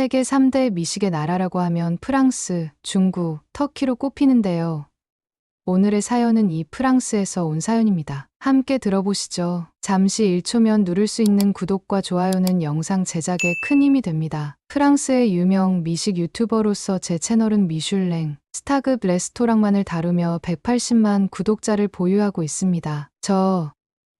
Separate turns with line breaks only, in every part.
세계 3대 미식의 나라라고 하면 프랑스, 중국, 터키로 꼽히는데요. 오늘의 사연은 이 프랑스에서 온 사연입니다. 함께 들어보시죠. 잠시 1초면 누를 수 있는 구독과 좋아요는 영상 제작에 큰 힘이 됩니다. 프랑스의 유명 미식 유튜버로서 제 채널은 미슐랭, 스타급 레스토랑만을 다루며 180만 구독자를 보유하고 있습니다. 저,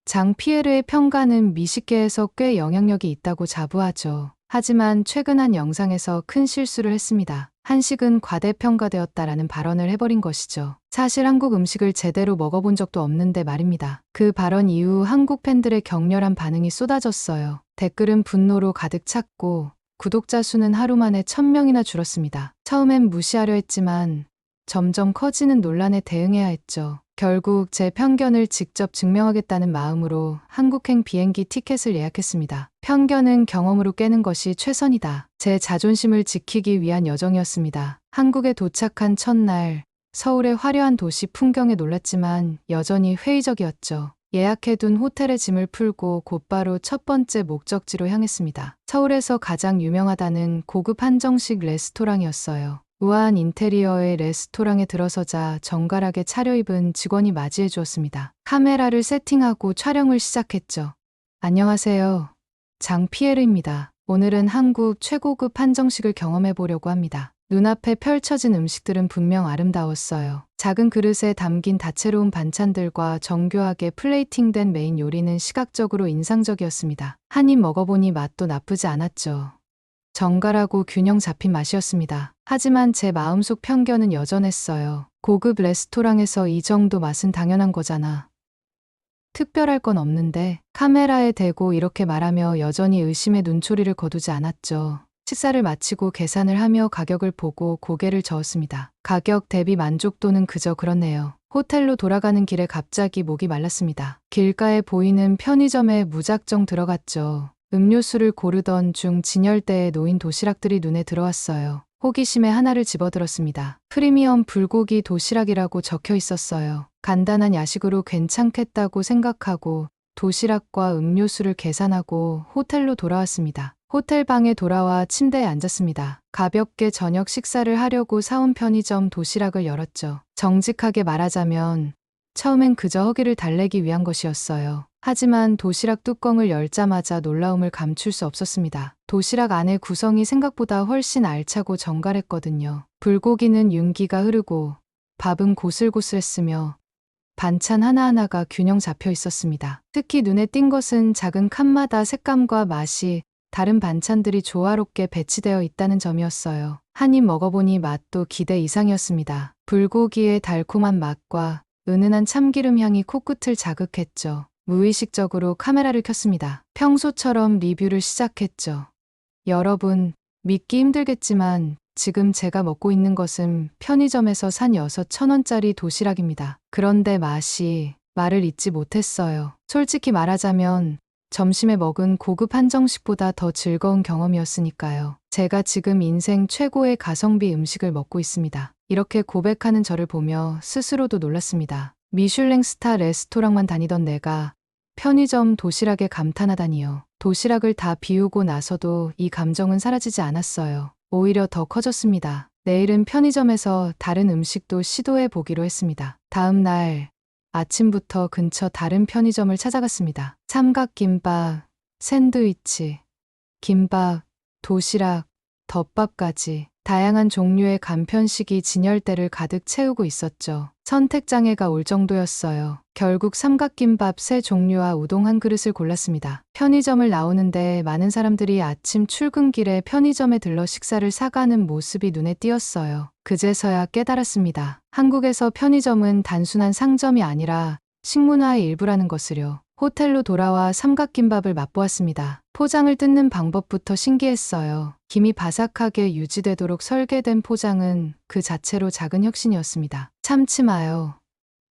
장 피에르의 평가는 미식계에서 꽤 영향력이 있다고 자부하죠. 하지만 최근 한 영상에서 큰 실수를 했습니다. 한식은 과대평가되었다라는 발언을 해버린 것이죠. 사실 한국 음식을 제대로 먹어본 적도 없는데 말입니다. 그 발언 이후 한국 팬들의 격렬한 반응이 쏟아졌어요. 댓글은 분노로 가득 찼고 구독자 수는 하루 만에 1000명이나 줄었습니다. 처음엔 무시하려 했지만 점점 커지는 논란에 대응해야 했죠. 결국 제 편견을 직접 증명하겠다는 마음으로 한국행 비행기 티켓을 예약했습니다. 편견은 경험으로 깨는 것이 최선이다. 제 자존심을 지키기 위한 여정이었습니다. 한국에 도착한 첫날, 서울의 화려한 도시 풍경에 놀랐지만 여전히 회의적이었죠. 예약해둔 호텔의 짐을 풀고 곧바로 첫 번째 목적지로 향했습니다. 서울에서 가장 유명하다는 고급 한정식 레스토랑이었어요. 우아한 인테리어의 레스토랑에 들어서자 정갈하게 차려입은 직원이 맞이해 주었습니다. 카메라를 세팅하고 촬영을 시작했죠. 안녕하세요. 장 피에르입니다. 오늘은 한국 최고급 한정식을 경험해 보려고 합니다. 눈앞에 펼쳐진 음식들은 분명 아름다웠어요. 작은 그릇에 담긴 다채로운 반찬들과 정교하게 플레이팅된 메인 요리는 시각적으로 인상적이었습니다. 한 입 먹어보니 맛도 나쁘지 않았죠. 정갈하고 균형 잡힌 맛이었습니다. 하지만 제 마음속 편견은 여전했어요. 고급 레스토랑에서 이 정도 맛은 당연한 거잖아. 특별할 건 없는데 카메라에 대고 이렇게 말하며 여전히 의심의 눈초리를 거두지 않았죠. 식사를 마치고 계산을 하며 가격을 보고 고개를 저었습니다. 가격 대비 만족도는 그저 그렇네요. 호텔로 돌아가는 길에 갑자기 목이 말랐습니다. 길가에 보이는 편의점에 무작정 들어갔죠. 음료수를 고르던 중 진열대에 놓인 도시락들이 눈에 들어왔어요. 호기심에 하나를 집어들었습니다. 프리미엄 불고기 도시락이라고 적혀 있었어요. 간단한 야식으로 괜찮겠다고 생각하고 도시락과 음료수를 계산하고 호텔로 돌아왔습니다. 호텔 방에 돌아와 침대에 앉았습니다. 가볍게 저녁 식사를 하려고 사온 편의점 도시락을 열었죠. 정직하게 말하자면 처음엔 그저 허기를 달래기 위한 것이었어요. 하지만 도시락 뚜껑을 열자마자 놀라움을 감출 수 없었습니다. 도시락 안의 구성이 생각보다 훨씬 알차고 정갈했거든요. 불고기는 윤기가 흐르고 밥은 고슬고슬했으며 반찬 하나하나가 균형 잡혀 있었습니다. 특히 눈에 띈 것은 작은 칸마다 색감과 맛이 다른 반찬들이 조화롭게 배치되어 있다는 점이었어요. 한 입 먹어보니 맛도 기대 이상이었습니다. 불고기의 달콤한 맛과 은은한 참기름 향이 코끝을 자극했죠. 무의식적으로 카메라를 켰습니다. 평소처럼 리뷰를 시작했죠. 여러분, 믿기 힘들겠지만 지금 제가 먹고 있는 것은 편의점에서 산 6천원짜리 도시락입니다. 그런데 맛이 말을 잇지 못했어요. 솔직히 말하자면 점심에 먹은 고급 한정식보다 더 즐거운 경험이었으니까요. 제가 지금 인생 최고의 가성비 음식을 먹고 있습니다. 이렇게 고백하는 저를 보며 스스로도 놀랐습니다. 미슐랭 스타 레스토랑만 다니던 내가 편의점 도시락에 감탄하다니요. 도시락을 다 비우고 나서도 이 감정은 사라지지 않았어요. 오히려 더 커졌습니다. 내일은 편의점에서 다른 음식도 시도해 보기로 했습니다. 다음 날 아침부터 근처 다른 편의점을 찾아갔습니다. 삼각김밥, 샌드위치, 김밥, 도시락, 덮밥까지 다양한 종류의 간편식이 진열대를 가득 채우고 있었죠. 선택장애가 올 정도였어요. 결국 삼각김밥 세 종류와 우동 한 그릇을 골랐습니다. 편의점을 나오는데 많은 사람들이 아침 출근길에 편의점에 들러 식사를 사가는 모습이 눈에 띄었어요. 그제서야 깨달았습니다. 한국에서 편의점은 단순한 상점이 아니라 식문화의 일부라는 것을요. 호텔로 돌아와 삼각김밥을 맛보았습니다. 포장을 뜯는 방법부터 신기했어요. 김이 바삭하게 유지되도록 설계된 포장은 그 자체로 작은 혁신이었습니다. 참치 마요.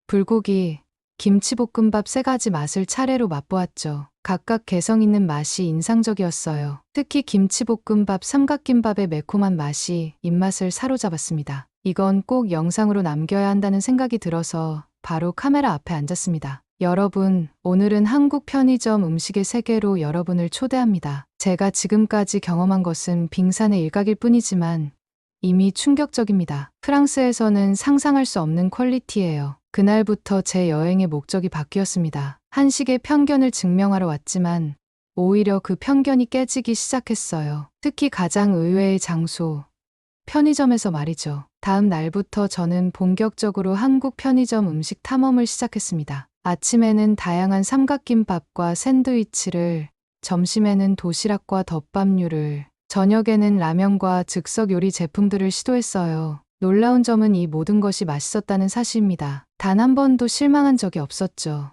불고기, 김치볶음밥 세 가지 맛을 차례로 맛보았죠. 각각 개성 있는 맛이 인상적이었어요. 특히 김치볶음밥, 삼각김밥의 매콤한 맛이 입맛을 사로잡았습니다. 이건 꼭 영상으로 남겨야 한다는 생각이 들어서 바로 카메라 앞에 앉았습니다. 여러분, 오늘은 한국 편의점 음식의 세계로 여러분을 초대합니다. 제가 지금까지 경험한 것은 빙산의 일각일 뿐이지만 이미 충격적입니다. 프랑스에서는 상상할 수 없는 퀄리티예요. 그날부터 제 여행의 목적이 바뀌었습니다. 한식의 편견을 증명하러 왔지만 오히려 그 편견이 깨지기 시작했어요. 특히 가장 의외의 장소, 편의점에서 말이죠. 다음 날부터 저는 본격적으로 한국 편의점 음식 탐험을 시작했습니다. 아침에는 다양한 삼각김밥과 샌드위치를, 점심에는 도시락과 덮밥류를, 저녁에는 라면과 즉석 요리 제품들을 시도했어요. 놀라운 점은 이 모든 것이 맛있었다는 사실입니다. 단 한 번도 실망한 적이 없었죠.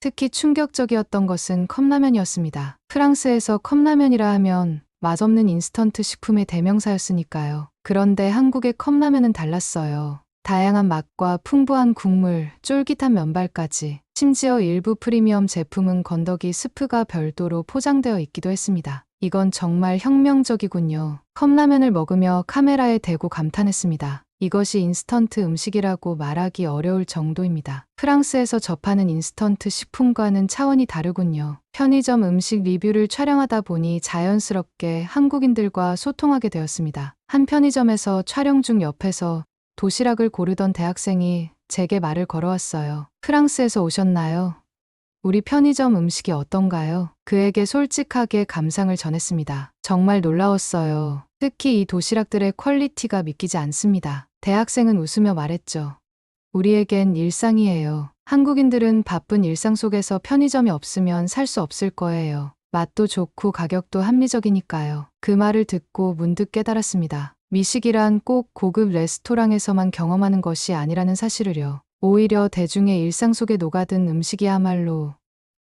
특히 충격적이었던 것은 컵라면이었습니다. 프랑스에서 컵라면이라 하면 맛없는 인스턴트 식품의 대명사였으니까요. 그런데 한국의 컵라면은 달랐어요. 다양한 맛과 풍부한 국물, 쫄깃한 면발까지, 심지어 일부 프리미엄 제품은 건더기 스프가 별도로 포장되어 있기도 했습니다. 이건 정말 혁명적이군요. 컵라면을 먹으며 카메라에 대고 감탄했습니다. 이것이 인스턴트 음식이라고 말하기 어려울 정도입니다. 프랑스에서 접하는 인스턴트 식품과는 차원이 다르군요. 편의점 음식 리뷰를 촬영하다 보니 자연스럽게 한국인들과 소통하게 되었습니다. 한 편의점에서 촬영 중 옆에서 도시락을 고르던 대학생이 제게 말을 걸어왔어요. 프랑스에서 오셨나요? 우리 편의점 음식이 어떤가요? 그에게 솔직하게 감상을 전했습니다. 정말 놀라웠어요. 특히 이 도시락들의 퀄리티가 믿기지 않습니다. 대학생은 웃으며 말했죠. 우리에겐 일상이에요. 한국인들은 바쁜 일상 속에서 편의점이 없으면 살 수 없을 거예요. 맛도 좋고 가격도 합리적이니까요. 그 말을 듣고 문득 깨달았습니다. 미식이란 꼭 고급 레스토랑에서만 경험하는 것이 아니라는 사실을요. 오히려 대중의 일상 속에 녹아든 음식이야말로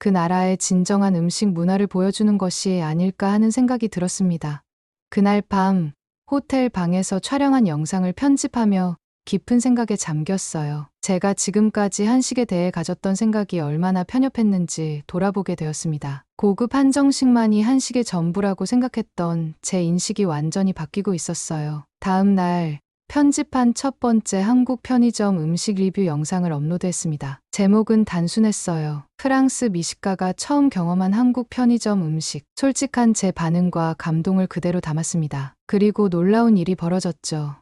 그 나라의 진정한 음식 문화를 보여주는 것이 아닐까 하는 생각이 들었습니다. 그날 밤 호텔 방에서 촬영한 영상을 편집하며 깊은 생각에 잠겼어요. 제가 지금까지 한식에 대해 가졌던 생각이 얼마나 편협했는지 돌아보게 되었습니다. 고급 한정식만이 한식의 전부라고 생각했던 제 인식이 완전히 바뀌고 있었어요. 다음 날 편집한 첫 번째 한국 편의점 음식 리뷰 영상을 업로드했습니다. 제목은 단순했어요. 프랑스 미식가가 처음 경험한 한국 편의점 음식. 솔직한 제 반응과 감동을 그대로 담았습니다. 그리고 놀라운 일이 벌어졌죠.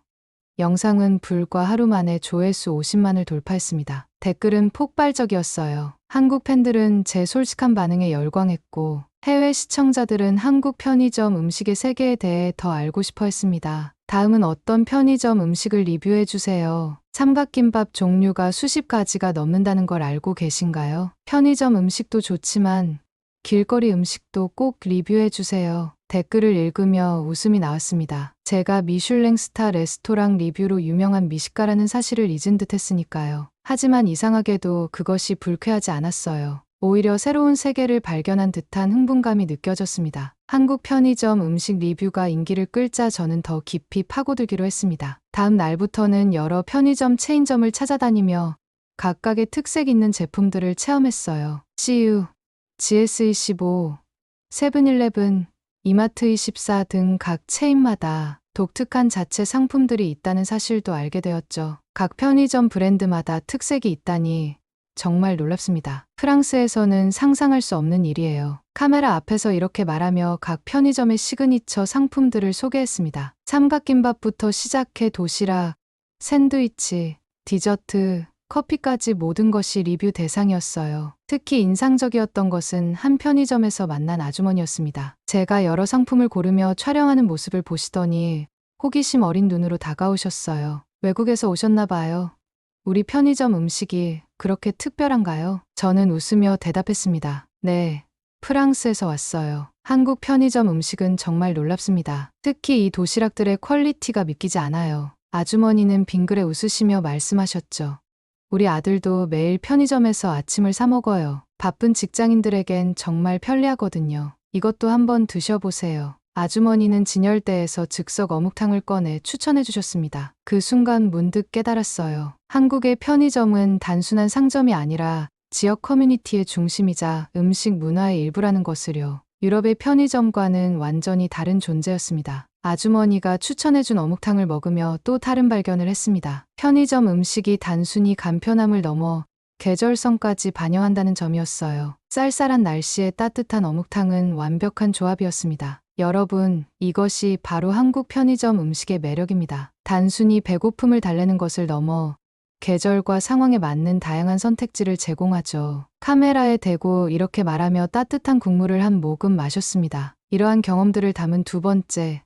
영상은 불과 하루 만에 조회수 50만을 돌파했습니다. 댓글은 폭발적이었어요. 한국 팬들은 제 솔직한 반응에 열광했고, 해외 시청자들은 한국 편의점 음식의 세계에 대해 더 알고 싶어 했습니다. 다음은 어떤 편의점 음식을 리뷰해 주세요. 삼각김밥 종류가 수십 가지가 넘는다는 걸 알고 계신가요? 편의점 음식도 좋지만 길거리 음식도 꼭 리뷰해 주세요. 댓글을 읽으며 웃음이 나왔습니다. 제가 미슐랭 스타 레스토랑 리뷰로 유명한 미식가라는 사실을 잊은 듯 했으니까요. 하지만 이상하게도 그것이 불쾌하지 않았어요. 오히려 새로운 세계를 발견한 듯한 흥분감이 느껴졌습니다. 한국 편의점 음식 리뷰가 인기를 끌자 저는 더 깊이 파고들기로 했습니다. 다음 날부터는 여러 편의점 체인점을 찾아다니며 각각의 특색 있는 제품들을 체험했어요. CU, GS25, 세븐일레븐, 이마트24 등 각 체인마다 독특한 자체 상품들이 있다는 사실도 알게 되었죠. 각 편의점 브랜드마다 특색이 있다니 정말 놀랍습니다. 프랑스에서는 상상할 수 없는 일이에요. 카메라 앞에서 이렇게 말하며 각 편의점의 시그니처 상품들을 소개했습니다. 삼각김밥부터 시작해 도시락, 샌드위치, 디저트, 커피까지 모든 것이 리뷰 대상이었어요. 특히 인상적이었던 것은 한 편의점에서 만난 아주머니였습니다. 제가 여러 상품을 고르며 촬영하는 모습을 보시더니 호기심 어린 눈으로 다가오셨어요. 외국에서 오셨나 봐요. 우리 편의점 음식이 그렇게 특별한가요? 저는 웃으며 대답했습니다. 네, 프랑스에서 왔어요. 한국 편의점 음식은 정말 놀랍습니다. 특히 이 도시락들의 퀄리티가 믿기지 않아요. 아주머니는 빙그레 웃으시며 말씀하셨죠. 우리 아들도 매일 편의점에서 아침을 사 먹어요. 바쁜 직장인들에겐 정말 편리하거든요. 이것도 한번 드셔보세요. 아주머니는 진열대에서 즉석 어묵탕을 꺼내 추천해 주셨습니다. 그 순간 문득 깨달았어요. 한국의 편의점은 단순한 상점이 아니라 지역 커뮤니티의 중심이자 음식 문화의 일부라는 것을요. 유럽의 편의점과는 완전히 다른 존재였습니다. 아주머니가 추천해준 어묵탕을 먹으며 또 다른 발견을 했습니다. 편의점 음식이 단순히 간편함을 넘어 계절성까지 반영한다는 점이었어요. 쌀쌀한 날씨에 따뜻한 어묵탕은 완벽한 조합이었습니다. 여러분, 이것이 바로 한국 편의점 음식의 매력입니다. 단순히 배고픔을 달래는 것을 넘어 계절과 상황에 맞는 다양한 선택지를 제공하죠. 카메라에 대고 이렇게 말하며 따뜻한 국물을 한 모금 마셨습니다. 이러한 경험들을 담은 두 번째,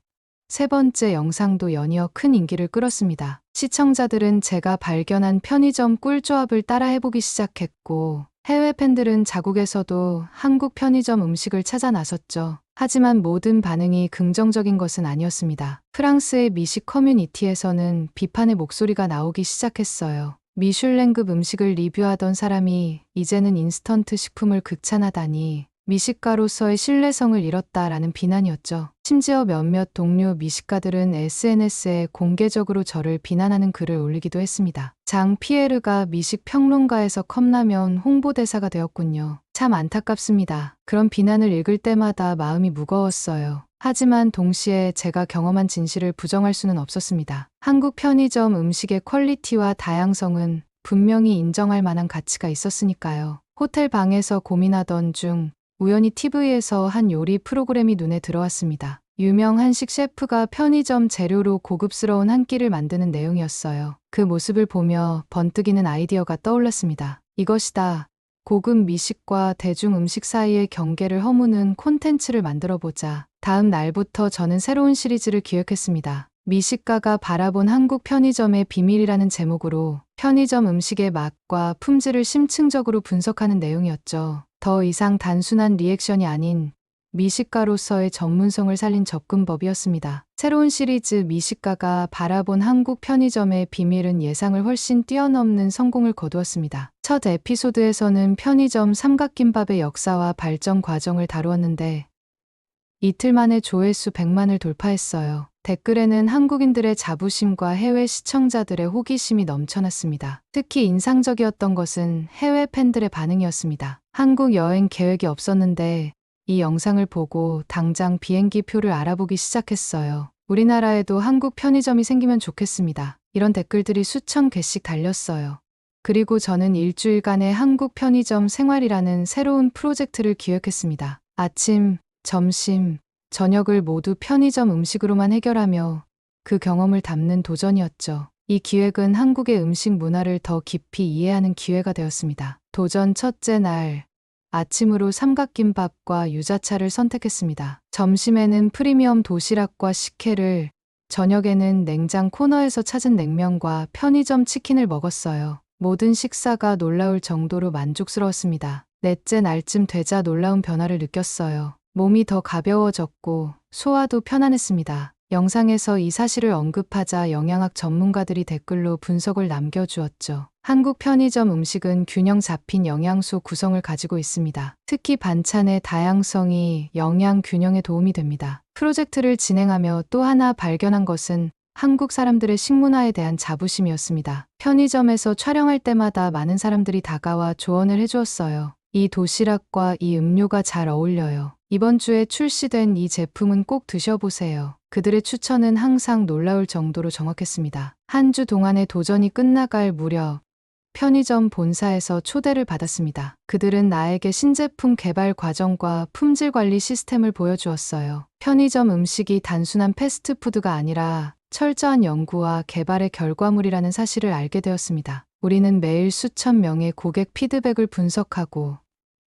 세 번째 영상도 연이어 큰 인기를 끌었습니다. 시청자들은 제가 발견한 편의점 꿀조합을 따라 해보기 시작했고, 해외 팬들은 자국에서도 한국 편의점 음식을 찾아 나섰죠. 하지만 모든 반응이 긍정적인 것은 아니었습니다. 프랑스의 미식 커뮤니티에서는 비판의 목소리가 나오기 시작했어요. 미슐랭급 음식을 리뷰하던 사람이 이제는 인스턴트 식품을 극찬하다니 미식가로서의 신뢰성을 잃었다라는 비난이었죠. 심지어 몇몇 동료 미식가들은 SNS에 공개적으로 저를 비난하는 글을 올리기도 했습니다. 장 피에르가 미식 평론가에서 컵라면 홍보대사가 되었군요. 참 안타깝습니다. 그런 비난을 읽을 때마다 마음이 무거웠어요. 하지만 동시에 제가 경험한 진실을 부정할 수는 없었습니다. 한국 편의점 음식의 퀄리티와 다양성은 분명히 인정할 만한 가치가 있었으니까요. 호텔 방에서 고민하던 중 우연히 TV에서 한 요리 프로그램이 눈에 들어왔습니다. 유명 한식 셰프가 편의점 재료로 고급스러운 한 끼를 만드는 내용이었어요. 그 모습을 보며 번뜩이는 아이디어가 떠올랐습니다. 이것이다. 고급 미식과 대중 음식 사이의 경계를 허무는 콘텐츠를 만들어 보자. 다음 날부터 저는 새로운 시리즈를 기획했습니다. 미식가가 바라본 한국 편의점의 비밀이라는 제목으로 편의점 음식의 맛과 품질을 심층적으로 분석하는 내용이었죠. 더 이상 단순한 리액션이 아닌 미식가로서의 전문성을 살린 접근법이었습니다. 새로운 시리즈 미식가가 바라본 한국 편의점의 비밀은 예상을 훨씬 뛰어넘는 성공을 거두었습니다. 첫 에피소드에서는 편의점 삼각김밥의 역사와 발전 과정을 다루었는데 이틀 만에 조회수 100만을 돌파했어요. 댓글에는 한국인들의 자부심과 해외 시청자들의 호기심이 넘쳐났습니다. 특히 인상적이었던 것은 해외 팬들의 반응이었습니다. 한국 여행 계획이 없었는데 이 영상을 보고 당장 비행기 표를 알아보기 시작했어요. 우리나라에도 한국 편의점이 생기면 좋겠습니다. 이런 댓글들이 수천 개씩 달렸어요. 그리고 저는 일주일간의 한국 편의점 생활이라는 새로운 프로젝트를 기획했습니다. 아침, 점심, 저녁을 모두 편의점 음식으로만 해결하며 그 경험을 담는 도전이었죠. 이 기획은 한국의 음식 문화를 더 깊이 이해하는 기회가 되었습니다. 도전 첫째 날, 아침으로 삼각김밥과 유자차를 선택했습니다. 점심에는 프리미엄 도시락과 식혜를, 저녁에는 냉장 코너에서 찾은 냉면과 편의점 치킨을 먹었어요. 모든 식사가 놀라울 정도로 만족스러웠습니다. 넷째 날쯤 되자 놀라운 변화를 느꼈어요. 몸이 더 가벼워졌고 소화도 편안했습니다. 영상에서 이 사실을 언급하자 영양학 전문가들이 댓글로 분석을 남겨주었죠. 한국 편의점 음식은 균형 잡힌 영양소 구성을 가지고 있습니다. 특히 반찬의 다양성이 영양 균형에 도움이 됩니다. 프로젝트를 진행하며 또 하나 발견한 것은 한국 사람들의 식문화에 대한 자부심이었습니다. 편의점에서 촬영할 때마다 많은 사람들이 다가와 조언을 해주었어요. 이 도시락과 이 음료가 잘 어울려요. 이번 주에 출시된 이 제품은 꼭 드셔보세요. 그들의 추천은 항상 놀라울 정도로 정확했습니다. 한 주 동안의 도전이 끝나갈 무렵 편의점 본사에서 초대를 받았습니다. 그들은 나에게 신제품 개발 과정과 품질 관리 시스템을 보여주었어요. 편의점 음식이 단순한 패스트푸드가 아니라 철저한 연구와 개발의 결과물이라는 사실을 알게 되었습니다. 우리는 매일 수천 명의 고객 피드백을 분석하고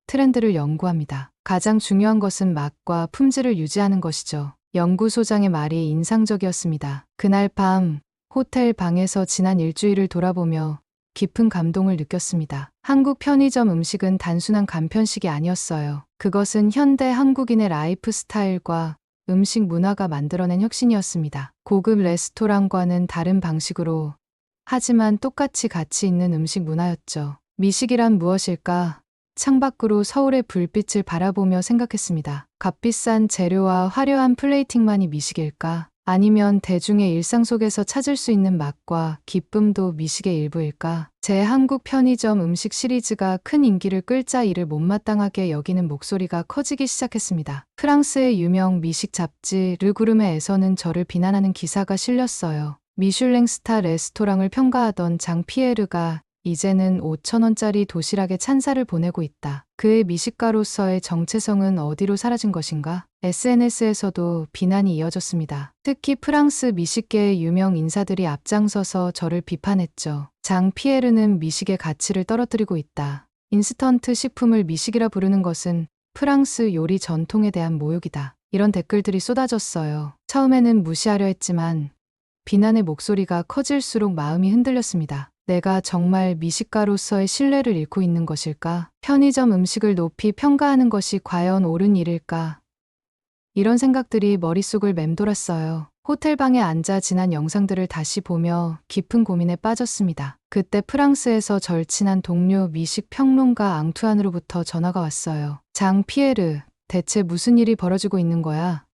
트렌드를 연구합니다. 가장 중요한 것은 맛과 품질을 유지하는 것이죠. 연구소장의 말이 인상적이었습니다. 그날 밤 호텔 방에서 지난 일주일을 돌아보며 깊은 감동을 느꼈습니다. 한국 편의점 음식은 단순한 간편식이 아니었어요. 그것은 현대 한국인의 라이프 스타일과 음식 문화가 만들어낸 혁신이었습니다. 고급 레스토랑과는 다른 방식으로 하지만 똑같이 가치 있는 음식 문화였죠. 미식이란 무엇일까? 창밖으로 서울의 불빛을 바라보며 생각했습니다. 값비싼 재료와 화려한 플레이팅만이 미식일까? 아니면 대중의 일상 속에서 찾을 수 있는 맛과 기쁨도 미식의 일부일까? 제 한국 편의점 음식 시리즈가 큰 인기를 끌자 이를 못마땅하게 여기는 목소리가 커지기 시작했습니다. 프랑스의 유명 미식 잡지 르구르메에서는 저를 비난하는 기사가 실렸어요. 미슐랭 스타 레스토랑을 평가하던 장 피에르가 이제는 5천원짜리 도시락에 찬사를 보내고 있다. 그의 미식가로서의 정체성은 어디로 사라진 것인가? SNS에서도 비난이 이어졌습니다. 특히 프랑스 미식계의 유명 인사들이 앞장서서 저를 비판했죠. 장 피에르는 미식의 가치를 떨어뜨리고 있다. 인스턴트 식품을 미식이라 부르는 것은 프랑스 요리 전통에 대한 모욕이다. 이런 댓글들이 쏟아졌어요. 처음에는 무시하려 했지만 비난의 목소리가 커질수록 마음이 흔들렸습니다. 내가 정말 미식가로서의 신뢰를 잃고 있는 것일까? 편의점 음식을 높이 평가하는 것이 과연 옳은 일일까? 이런 생각들이 머릿속을 맴돌았어요. 호텔방에 앉아 지난 영상들을 다시 보며 깊은 고민에 빠졌습니다. 그때 프랑스에서 절친한 동료 미식 평론가 앙투안으로부터 전화가 왔어요. 장 피에르, 대체 무슨 일이 벌어지고 있는 거야?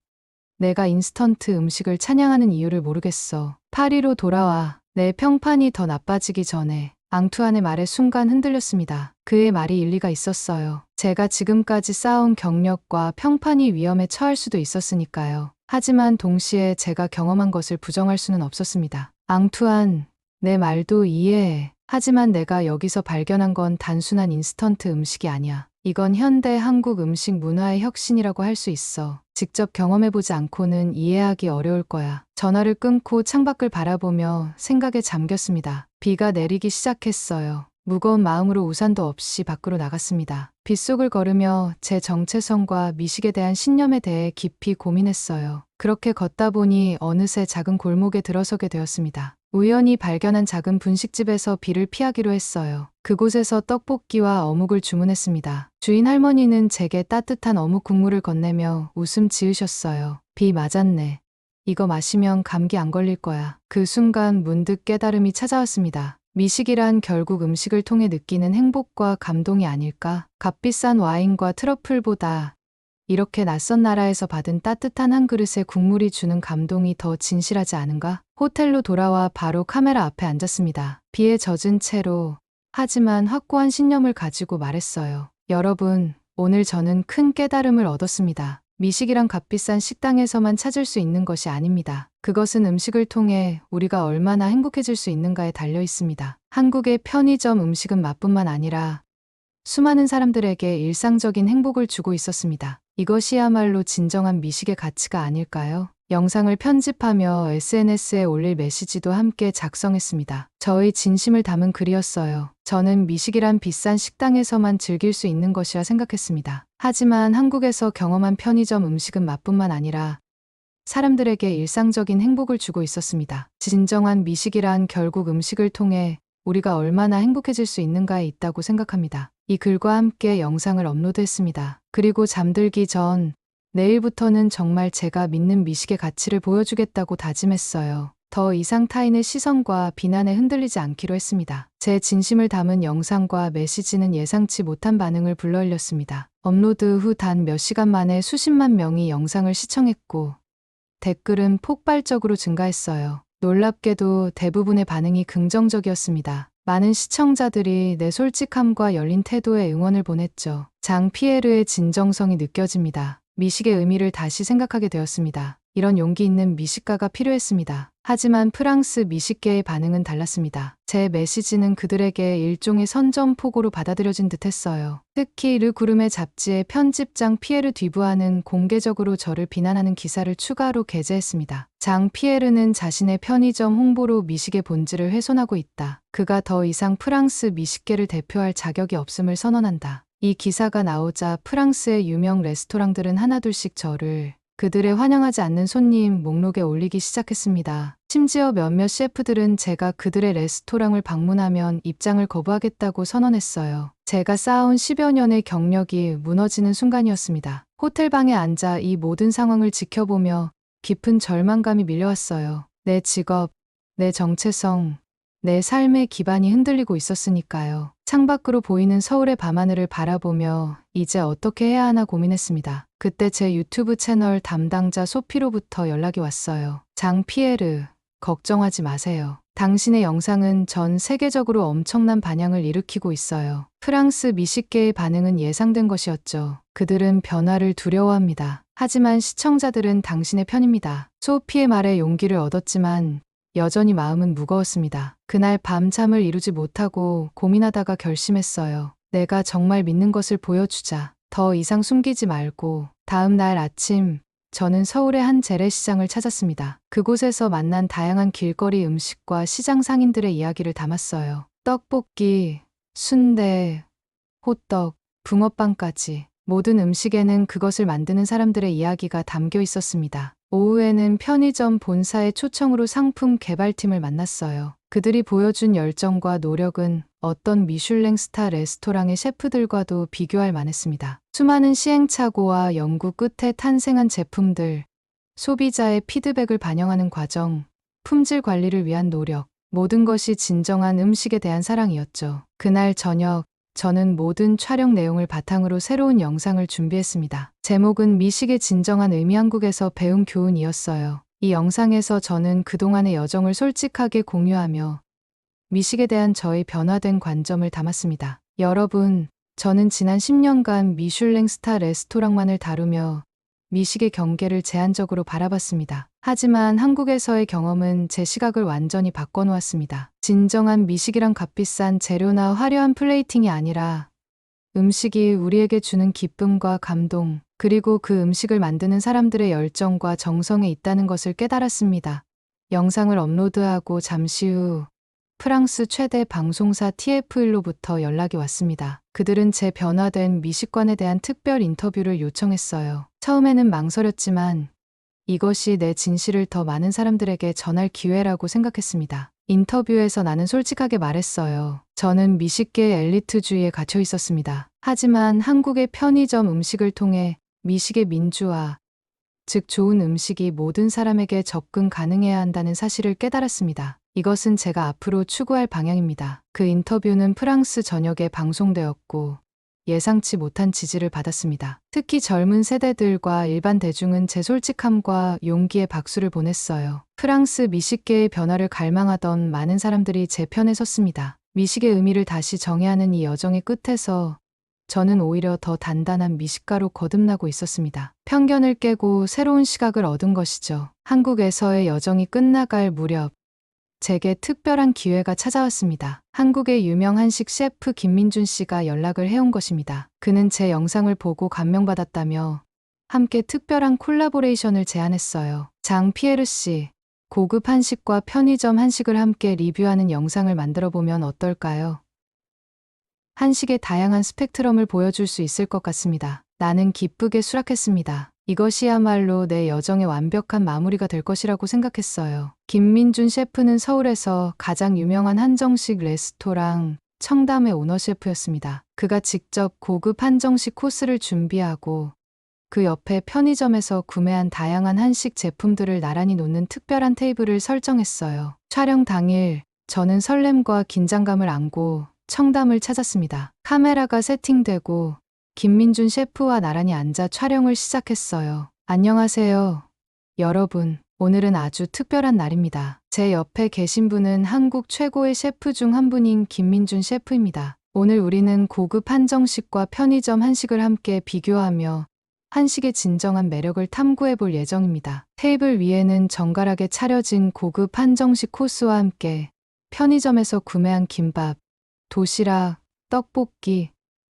내가 인스턴트 음식을 찬양하는 이유를 모르겠어. 파리로 돌아와. 내 평판이 더 나빠지기 전에 앙투안의 말에 순간 흔들렸습니다. 그의 말이 일리가 있었어요. 제가 지금까지 쌓아온 경력과 평판이 위험에 처할 수도 있었으니까요. 하지만 동시에 제가 경험한 것을 부정할 수는 없었습니다. 앙투안, 내 말도 이해해. 하지만 내가 여기서 발견한 건 단순한 인스턴트 음식이 아니야. 이건 현대 한국 음식 문화의 혁신이라고 할 수 있어. 직접 경험해보지 않고는 이해하기 어려울 거야. 전화를 끊고 창밖을 바라보며 생각에 잠겼습니다. 비가 내리기 시작했어요. 무거운 마음으로 우산도 없이 밖으로 나갔습니다. 빗속을 걸으며 제 정체성과 미식에 대한 신념에 대해 깊이 고민했어요. 그렇게 걷다 보니 어느새 작은 골목에 들어서게 되었습니다. 우연히 발견한 작은 분식집에서 비를 피하기로 했어요. 그곳에서 떡볶이와 어묵을 주문했습니다. 주인 할머니는 제게 따뜻한 어묵 국물을 건네며 웃음 지으셨어요. 비 맞았네. 이거 마시면 감기 안 걸릴 거야. 그 순간 문득 깨달음이 찾아왔습니다. 미식이란 결국 음식을 통해 느끼는 행복과 감동이 아닐까? 값비싼 와인과 트러플보다 이렇게 낯선 나라에서 받은 따뜻한 한 그릇의 국물이 주는 감동이 더 진실하지 않은가? 호텔로 돌아와 바로 카메라 앞에 앉았습니다. 비에 젖은 채로 하지만 확고한 신념을 가지고 말했어요. 여러분, 오늘 저는 큰 깨달음을 얻었습니다. 미식이란 값비싼 식당에서만 찾을 수 있는 것이 아닙니다. 그것은 음식을 통해 우리가 얼마나 행복해질 수 있는가에 달려 있습니다. 한국의 편의점 음식은 맛뿐만 아니라 수많은 사람들에게 일상적인 행복을 주고 있었습니다. 이것이야말로 진정한 미식의 가치가 아닐까요? 영상을 편집하며 SNS에 올릴 메시지도 함께 작성했습니다. 저의 진심을 담은 글이었어요. 저는 미식이란 비싼 식당에서만 즐길 수 있는 것이라 생각했습니다. 하지만 한국에서 경험한 편의점 음식은 맛뿐만 아니라 사람들에게 일상적인 행복을 주고 있었습니다. 진정한 미식이란 결국 음식을 통해 우리가 얼마나 행복해질 수 있는가에 있다고 생각합니다. 이 글과 함께 영상을 업로드했습니다. 그리고 잠들기 전 내일부터는 정말 제가 믿는 미식의 가치를 보여주겠다고 다짐했어요. 더 이상 타인의 시선과 비난에 흔들리지 않기로 했습니다. 제 진심을 담은 영상과 메시지는 예상치 못한 반응을 불러일렸습니다. 업로드 후 단 몇 시간 만에 수십만 명이 영상을 시청했고 댓글은 폭발적으로 증가했어요. 놀랍게도 대부분의 반응이 긍정적이었습니다. 많은 시청자들이 내 솔직함과 열린 태도에 응원을 보냈죠. 장 피에르의 진정성이 느껴집니다. 미식의 의미를 다시 생각하게 되었습니다. 이런 용기 있는 미식가가 필요했습니다. 하지만 프랑스 미식계의 반응은 달랐습니다. 제 메시지는 그들에게 일종의 선전포고로 받아들여진 듯 했어요. 특히 르 구름의 잡지의 편집장 피에르 뒤부아는 공개적으로 저를 비난하는 기사를 추가로 게재했습니다. 장 피에르는 자신의 편의점 홍보로 미식의 본질을 훼손하고 있다. 그가 더 이상 프랑스 미식계를 대표할 자격이 없음을 선언한다. 이 기사가 나오자 프랑스의 유명 레스토랑들은 하나둘씩 저를 그들의 환영하지 않는 손님 목록에 올리기 시작했습니다. 심지어 몇몇 셰프들은 제가 그들의 레스토랑을 방문하면 입장을 거부하겠다고 선언했어요. 제가 쌓아온 10여 년의 경력이 무너지는 순간이었습니다. 호텔방에 앉아 이 모든 상황을 지켜보며 깊은 절망감이 밀려왔어요. 내 직업, 내 정체성, 내 삶의 기반이 흔들리고 있었으니까요. 창밖으로 보이는 서울의 밤하늘을 바라보며 이제 어떻게 해야 하나 고민했습니다. 그때 제 유튜브 채널 담당자 소피로부터 연락이 왔어요. 장 피에르, 걱정하지 마세요. 당신의 영상은 전 세계적으로 엄청난 반향을 일으키고 있어요. 프랑스 미식계의 반응은 예상된 것이었죠. 그들은 변화를 두려워합니다. 하지만 시청자들은 당신의 편입니다. 소피의 말에 용기를 얻었지만 여전히 마음은 무거웠습니다. 그날 밤 잠을 이루지 못하고 고민하다가 결심했어요. 내가 정말 믿는 것을 보여주자. 더 이상 숨기지 말고. 다음 날 아침, 저는 서울의 한 재래시장을 찾았습니다. 그곳에서 만난 다양한 길거리 음식과 시장 상인들의 이야기를 담았어요. 떡볶이, 순대, 호떡, 붕어빵까지 모든 음식에는 그것을 만드는 사람들의 이야기가 담겨 있었습니다. 오후에는 편의점 본사의 초청으로 상품 개발팀을 만났어요. 그들이 보여준 열정과 노력은 어떤 미슐랭 스타 레스토랑의 셰프들과도 비교할 만했습니다. 수많은 시행착오와 연구 끝에 탄생한 제품들, 소비자의 피드백을 반영하는 과정, 품질 관리를 위한 노력, 모든 것이 진정한 음식에 대한 사랑이었죠. 그날 저녁, 저는 모든 촬영 내용을 바탕으로 새로운 영상을 준비했습니다. 제목은 미식의 진정한 의미 한국에서 배운 교훈이었어요. 이 영상에서 저는 그동안의 여정을 솔직하게 공유하며 미식에 대한 저의 변화된 관점을 담았습니다. 여러분, 저는 지난 10년간 미슐랭 스타 레스토랑만을 다루며 미식의 경계를 제한적으로 바라봤습니다. 하지만 한국에서의 경험은 제 시각을 완전히 바꿔놓았습니다. 진정한 미식이란 값비싼 재료나 화려한 플레이팅이 아니라 음식이 우리에게 주는 기쁨과 감동, 그리고 그 음식을 만드는 사람들의 열정과 정성에 있다는 것을 깨달았습니다. 영상을 업로드하고 잠시 후 프랑스 최대 방송사 TF1로부터 연락이 왔습니다. 그들은 제 변화된 미식관에 대한 특별 인터뷰를 요청했어요. 처음에는 망설였지만 이것이 내 진실을 더 많은 사람들에게 전할 기회라고 생각했습니다. 인터뷰에서 나는 솔직하게 말했어요. 저는 미식계의 엘리트주의에 갇혀 있었습니다. 하지만 한국의 편의점 음식을 통해 미식의 민주화, 즉 좋은 음식이 모든 사람에게 접근 가능해야 한다는 사실을 깨달았습니다. 이것은 제가 앞으로 추구할 방향입니다. 그 인터뷰는 프랑스 전역에 방송되었고 예상치 못한 지지를 받았습니다. 특히 젊은 세대들과 일반 대중은 제 솔직함과 용기에 박수를 보냈어요. 프랑스 미식계의 변화를 갈망하던 많은 사람들이 제 편에 섰습니다. 미식의 의미를 다시 정해야 하는 이 여정의 끝에서 저는 오히려 더 단단한 미식가로 거듭나고 있었습니다. 편견을 깨고 새로운 시각을 얻은 것이죠. 한국에서의 여정이 끝나갈 무렵 제게 특별한 기회가 찾아왔습니다. 한국의 유명 한식 셰프 김민준 씨가 연락을 해온 것입니다. 그는 제 영상을 보고 감명받았다며 함께 특별한 콜라보레이션을 제안했어요. 장 피에르 씨, 고급 한식과 편의점 한식을 함께 리뷰하는 영상을 만들어 보면 어떨까요? 한식의 다양한 스펙트럼을 보여줄 수 있을 것 같습니다. 나는 기쁘게 수락했습니다. 이것이야말로 내 여정의 완벽한 마무리가 될 것이라고 생각했어요. 김민준 셰프는 서울에서 가장 유명한 한정식 레스토랑 청담의 오너 셰프였습니다. 그가 직접 고급 한정식 코스를 준비하고 그 옆에 편의점에서 구매한 다양한 한식 제품들을 나란히 놓는 특별한 테이블을 설정했어요. 촬영 당일 저는 설렘과 긴장감을 안고 청담을 찾았습니다. 카메라가 세팅되고 김민준 셰프와 나란히 앉아 촬영을 시작했어요. 안녕하세요. 여러분, 오늘은 아주 특별한 날입니다. 제 옆에 계신 분은 한국 최고의 셰프 중 한 분인 김민준 셰프입니다. 오늘 우리는 고급 한정식과 편의점 한식을 함께 비교하며 한식의 진정한 매력을 탐구해 볼 예정입니다. 테이블 위에는 정갈하게 차려진 고급 한정식 코스와 함께 편의점에서 구매한 김밥, 도시락, 떡볶이,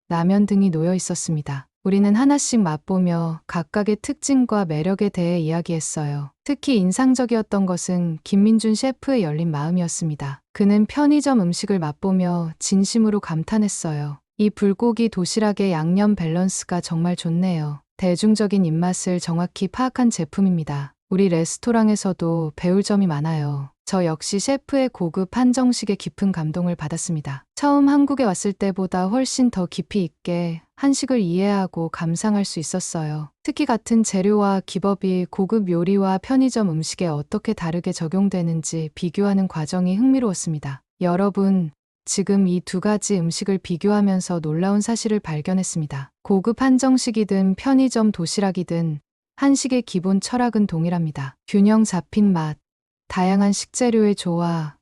라면 등이 놓여 있었습니다. 우리는 하나씩 맛보며 각각의 특징과 매력에 대해 이야기했어요. 특히 인상적이었던 것은 김민준 셰프의 열린 마음이었습니다. 그는 편의점 음식을 맛보며 진심으로 감탄했어요. 이 불고기 도시락의 양념 밸런스가 정말 좋네요. 대중적인 입맛을 정확히 파악한 제품입니다. 우리 레스토랑에서도 배울 점이 많아요. 저 역시 셰프의 고급 한정식에 깊은 감동을 받았습니다. 처음 한국에 왔을 때보다 훨씬 더 깊이 있게 한식을 이해하고 감상할 수 있었어요. 특히 같은 재료와 기법이 고급 요리와 편의점 음식에 어떻게 다르게 적용되는지 비교하는 과정이 흥미로웠습니다. 여러분, 지금 이 두 가지 음식을 비교하면서 놀라운 사실을 발견했습니다. 고급 한정식이든 편의점 도시락이든 한식의 기본 철학은 동일합니다. 균형 잡힌 맛, 다양한 식재료의 조화,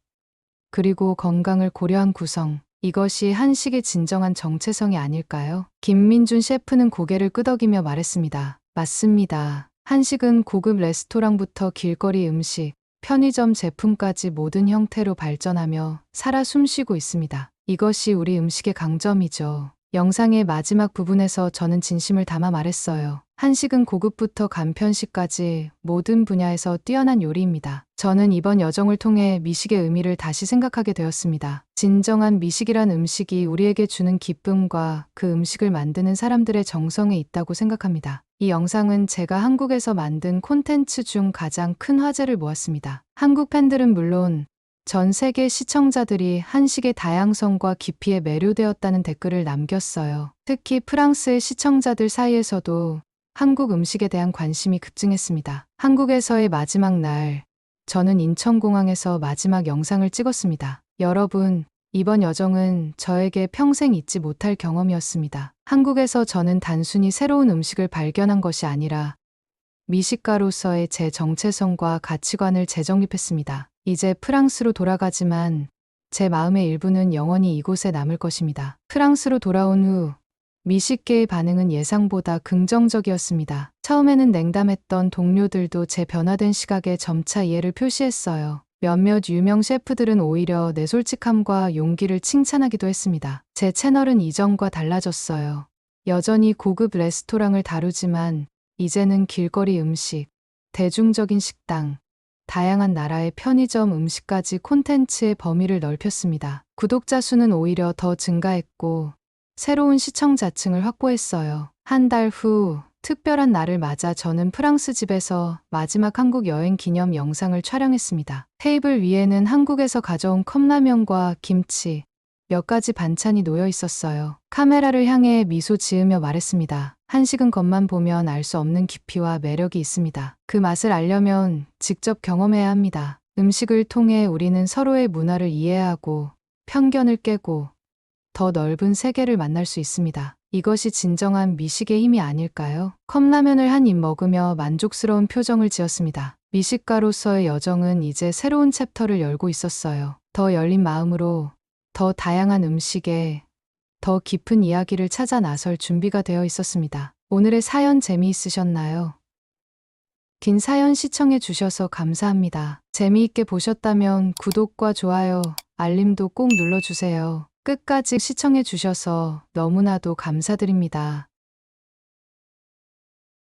그리고 건강을 고려한 구성. 이것이 한식의 진정한 정체성이 아닐까요? 김민준 셰프는 고개를 끄덕이며 말했습니다. 맞습니다. 한식은 고급 레스토랑부터 길거리 음식, 편의점 제품까지 모든 형태로 발전하며 살아 숨쉬고 있습니다. 이것이 우리 음식의 강점이죠. 영상의 마지막 부분에서 저는 진심을 담아 말했어요. 한식은 고급부터 간편식까지 모든 분야에서 뛰어난 요리입니다. 저는 이번 여정을 통해 미식의 의미를 다시 생각하게 되었습니다. 진정한 미식이란 음식이 우리에게 주는 기쁨과 그 음식을 만드는 사람들의 정성에 있다고 생각합니다. 이 영상은 제가 한국에서 만든 콘텐츠 중 가장 큰 화제를 모았습니다. 한국 팬들은 물론 전 세계 시청자들이 한식의 다양성과 깊이에 매료되었다는 댓글을 남겼어요. 특히 프랑스의 시청자들 사이에서도 한국 음식에 대한 관심이 급증했습니다. 한국에서의 마지막 날, 저는 인천공항에서 마지막 영상을 찍었습니다. 여러분, 이번 여정은 저에게 평생 잊지 못할 경험이었습니다. 한국에서 저는 단순히 새로운 음식을 발견한 것이 아니라 미식가로서의 제 정체성과 가치관을 재정립했습니다. 이제 프랑스로 돌아가지만 제 마음의 일부는 영원히 이곳에 남을 것입니다. 프랑스로 돌아온 후 미식계의 반응은 예상보다 긍정적이었습니다. 처음에는 냉담했던 동료들도 제 변화된 시각에 점차 이해를 표시했어요. 몇몇 유명 셰프들은 오히려 내 솔직함과 용기를 칭찬하기도 했습니다. 제 채널은 이전과 달라졌어요. 여전히 고급 레스토랑을 다루지만 이제는 길거리 음식, 대중적인 식당, 다양한 나라의 편의점 음식까지 콘텐츠의 범위를 넓혔습니다. 구독자 수는 오히려 더 증가했고 새로운 시청자층을 확보했어요. 한 달 후 특별한 날을 맞아 저는 프랑스 집에서 마지막 한국 여행 기념 영상을 촬영했습니다. 테이블 위에는 한국에서 가져온 컵라면과 김치, 몇 가지 반찬이 놓여 있었어요. 카메라를 향해 미소 지으며 말했습니다. 한식은 겉만 보면 알 수 없는 깊이와 매력이 있습니다. 그 맛을 알려면 직접 경험해야 합니다. 음식을 통해 우리는 서로의 문화를 이해하고 편견을 깨고 더 넓은 세계를 만날 수 있습니다. 이것이 진정한 미식의 힘이 아닐까요? 컵라면을 한 입 먹으며 만족스러운 표정을 지었습니다. 미식가로서의 여정은 이제 새로운 챕터를 열고 있었어요. 더 열린 마음으로 더 다양한 음식에 더 깊은 이야기를 찾아 나설 준비가 되어 있었습니다. 오늘의 사연 재미있으셨나요? 긴 사연 시청해 주셔서 감사합니다. 재미있게 보셨다면 구독과 좋아요, 알림도 꼭 눌러주세요. 끝까지 시청해 주셔서 너무나도 감사드립니다.